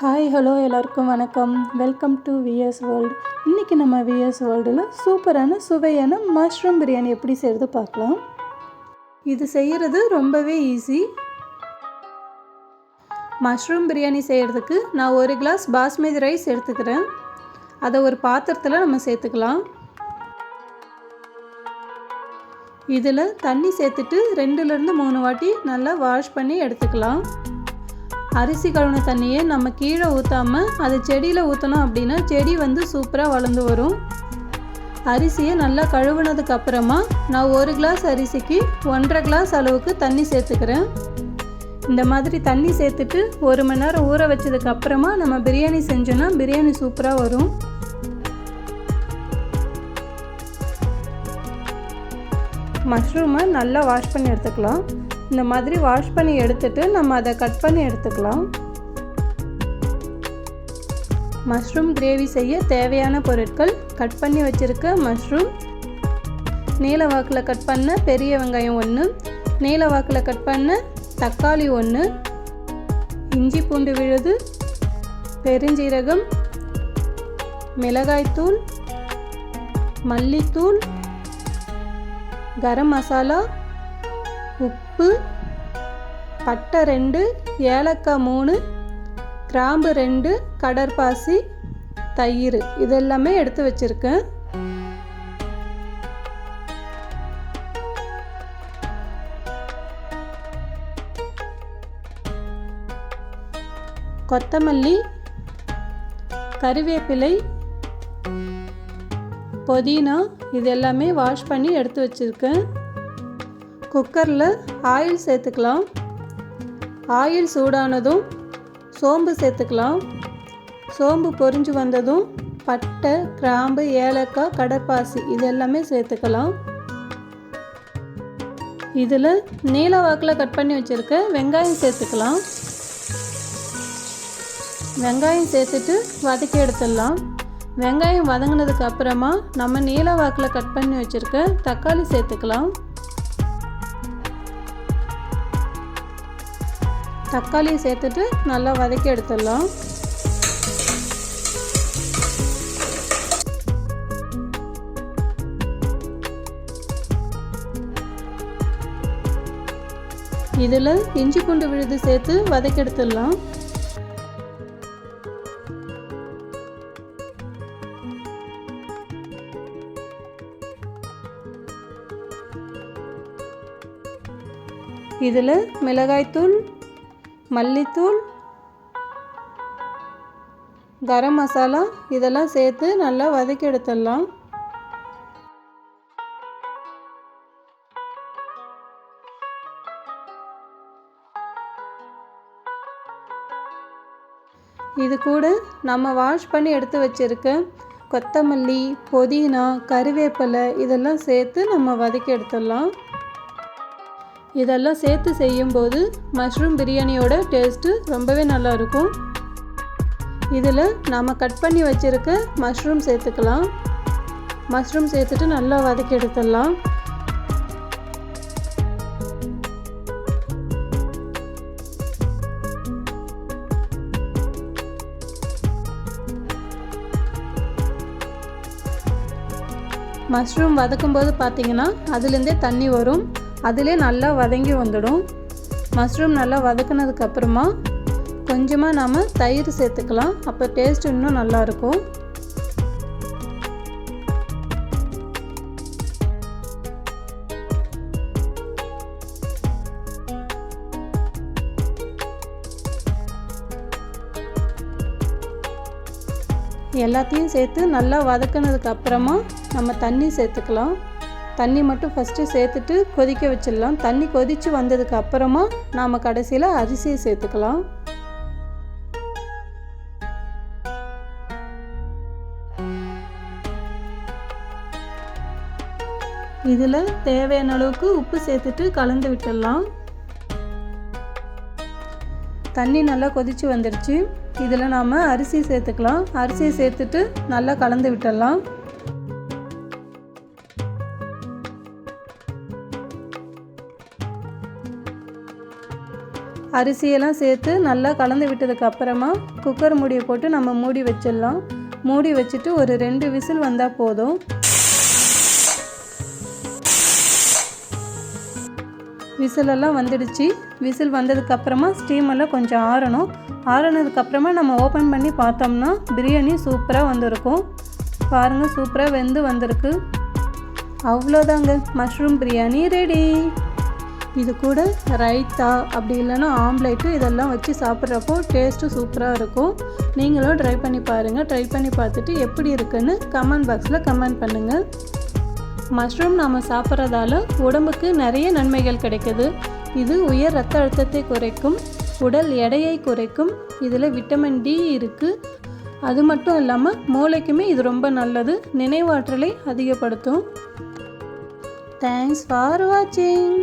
Hi hello எல்லாருக்கும் வணக்கம். Welcome to vs world இன்றைக்கி நம்ம விஎஸ் வேர்ல்டில் சூப்பரான சுவையான மஷ்ரூம் பிரியாணி எப்படி செய்கிறது பார்க்கலாம். இது செய்கிறது ரொம்பவே ஈஸி மஷ்ரூம் பிரியாணி செய்கிறதுக்கு நான் ஒரு கிளாஸ் பாஸ்மதி ரைஸ் எடுத்துக்கிறேன். அதை ஒரு பாத்திரத்தில் நம்ம சேர்த்துக்கலாம். இதில் தண்ணி சேர்த்துட்டு ரெண்டுலேருந்து மூணு வாட்டி நல்லா வாஷ் பண்ணி எடுத்துக்கலாம். அரிசி கழுவுன தண்ணியை நம்ம கீழே ஊற்றாமல் அதை செடியில் ஊற்றினோம் அப்படின்னா செடி வந்து சூப்பராக வளர்ந்து வரும். அரிசியை நல்லா கழுவுனதுக்கு அப்புறமா நான் ஒரு கிளாஸ் அரிசிக்கு ஒன்றரை கிளாஸ் அளவுக்கு தண்ணி சேர்த்துக்கிறேன். இந்த மாதிரி தண்ணி சேர்த்துட்டு ஒரு மணி நேரம் ஊற வச்சதுக்கு அப்புறமா நம்ம பிரியாணி செஞ்சோன்னா பிரியாணி சூப்பராக வரும். மஷ்ரூமை நல்லா வாஷ் பண்ணி எடுத்துக்கலாம். இந்த மாதிரி வாஷ் பண்ணி எடுத்துட்டு நம்ம அதை கட் பண்ணி எடுத்துக்கலாம். மஷ்ரூம் கிரேவி செய்ய தேவையான பொருட்கள் கட் பண்ணி வச்சுருக்க மஷ்ரூம் நீல வாக்கில் கட் பண்ண பெரிய வெங்காயம் ஒன்று நீல வாக்கில் கட் பண்ண தக்காளி ஒன்று இஞ்சி பூண்டு விழுது பெருஞ்சீரகம் மிளகாய்த்தூள் மல்லித்தூள் கரம் மசாலா உப்பு பட்டை ரெண்டு ஏலக்காய் மூணு கிராம்பு ரெண்டு கடற்பாசி தயிர். இதெல்லாமே எடுத்து வச்சுருக்கேன். கொத்தமல்லி கறிவேப்பிலை புதினா இது எல்லாமே வாஷ் பண்ணி எடுத்து வச்சுருக்கேன். குக்கரில் ஆயில் சேர்த்துக்கலாம். ஆயில் சூடானதும் சோம்பு சேர்த்துக்கலாம். சோம்பு பொறிஞ்சு வந்ததும் பட்டை கிராம்பு ஏலக்காய் கடற்பாசி இது எல்லாமே சேர்த்துக்கலாம். இதில் நீல வாக்கில் கட் பண்ணி வச்சுருக்க வெங்காயம் சேர்த்துக்கலாம். வெங்காயம் சேர்த்துட்டு வதக்கி எடுத்துடலாம். வெங்காயம் வதங்கினதுக்கு அப்புறமா நம்ம நீல வாக்கில் கட் பண்ணி வச்சுருக்க தக்காளி சேர்த்துக்கலாம். தக்காளியை சேர்த்துட்டு நல்லா வதக்கி எடுத்துடலாம். இதில் இஞ்சி பூண்டு விழுது சேர்த்து வதக்கி எடுத்துடலாம். இதில் மிளகாய்த்தூள் மல்லித்தூள் கரம் மசாலா இதெல்லாம் சேர்த்து நல்லா வதக்கி எடுத்துடலாம். இது கூட நம்ம வாஷ் பண்ணி எடுத்து வச்சுருக்க கொத்தமல்லி புதினா கருவேப்பிலை இதெல்லாம் சேர்த்து நம்ம வதக்கி எடுத்துடலாம். இதெல்லாம் சேர்த்து செய்யும்போது மஷ்ரூம் பிரியாணியோட டேஸ்ட்டு ரொம்பவே நல்லாயிருக்கும். இதில் நாம் கட் பண்ணி வச்சுருக்க மஷ்ரூம் சேர்த்துக்கலாம். மஷ்ரூம் சேர்த்துட்டு நல்லா வதக்கி எடுத்துடலாம். மஷ்ரூம் வதக்கும்போது பார்த்தீங்கன்னா அதுலேருந்தே தண்ணி வரும். அதிலே நல்லா வதங்கி வந்துடும். மஷ்ரூம் நல்லா வதக்குனதுக்கு அப்புறமா கொஞ்சமாக நாம் தயிர் சேர்த்துக்கலாம். அப்போ டேஸ்ட் இன்னும் நல்லாயிருக்கும் எல்லாத்தையும் சேர்த்து நல்லா வதக்குனதுக்கு அப்புறமா நம்ம தண்ணி சேர்த்துக்கலாம். தண்ணி மட்டும் ஃபஸ்ட்டு சேர்த்துட்டு கொதிக்க வச்சிடலாம். தண்ணி கொதித்து வந்ததுக்கு அப்புறமா நாம் கடைசியில் அரிசியை சேர்த்துக்கலாம். இதில் தேவையான அளவுக்கு உப்பு சேர்த்துட்டு கலந்து விட்டுடலாம். தண்ணி நல்லா கொதித்து வந்துடுச்சு இதில் நாம் அரிசி சேர்த்துக்கலாம். அரிசியை சேர்த்துட்டு நல்லா கலந்து விட்டுடலாம். அரிசியெல்லாம் சேர்த்து நல்லா கலந்து விட்டதுக்கு அப்புறமா குக்கர் மூடியை போட்டு நம்ம மூடி வச்சிடலாம். மூடி வச்சுட்டு ஒரு ரெண்டு விசில் வந்தால் போதும். விசிலெல்லாம் வந்துடுச்சு. விசில் வந்ததுக்கு அப்புறமா கொஞ்சம் ஆறணும். ஆறினதுக்கப்புறமா நம்ம ஓப்பன் பண்ணி பார்த்தோம்னா பிரியாணி சூப்பராக வந்திருக்கும். பாருங்கள் சூப்பராக வெந்து வந்திருக்கு. அவ்வளோதாங்க மஷ்ரூம் பிரியாணி ரெடி இது கூட ரைத்தா அப்படி இல்லைன்னா ஆம்லேட்டு இதெல்லாம் வச்சு சாப்பிட்றப்போ டேஸ்ட்டு சூப்பராக இருக்கும். நீங்களும் ட்ரை பண்ணி பாருங்கள் ட்ரை பண்ணி பார்த்துட்டு எப்படி இருக்குன்னு கமெண்ட் பாக்ஸில் கமெண்ட் பண்ணுங்கள் மஷ்ரூம் நாம் சாப்பிட்றதால உடம்புக்கு நிறைய நன்மைகள் கிடைக்குது. இது உயர் ரத்த அழுத்தத்தை குறைக்கும் உடல் எடையை குறைக்கும். இதில் விட்டமின் டி இருக்குது அது மட்டும் இல்லாமல் மூளைக்குமே இது ரொம்ப நல்லது. நினைவாற்றலை அதிகப்படுத்தும். தேங்க்ஸ் ஃபார் வாட்சிங்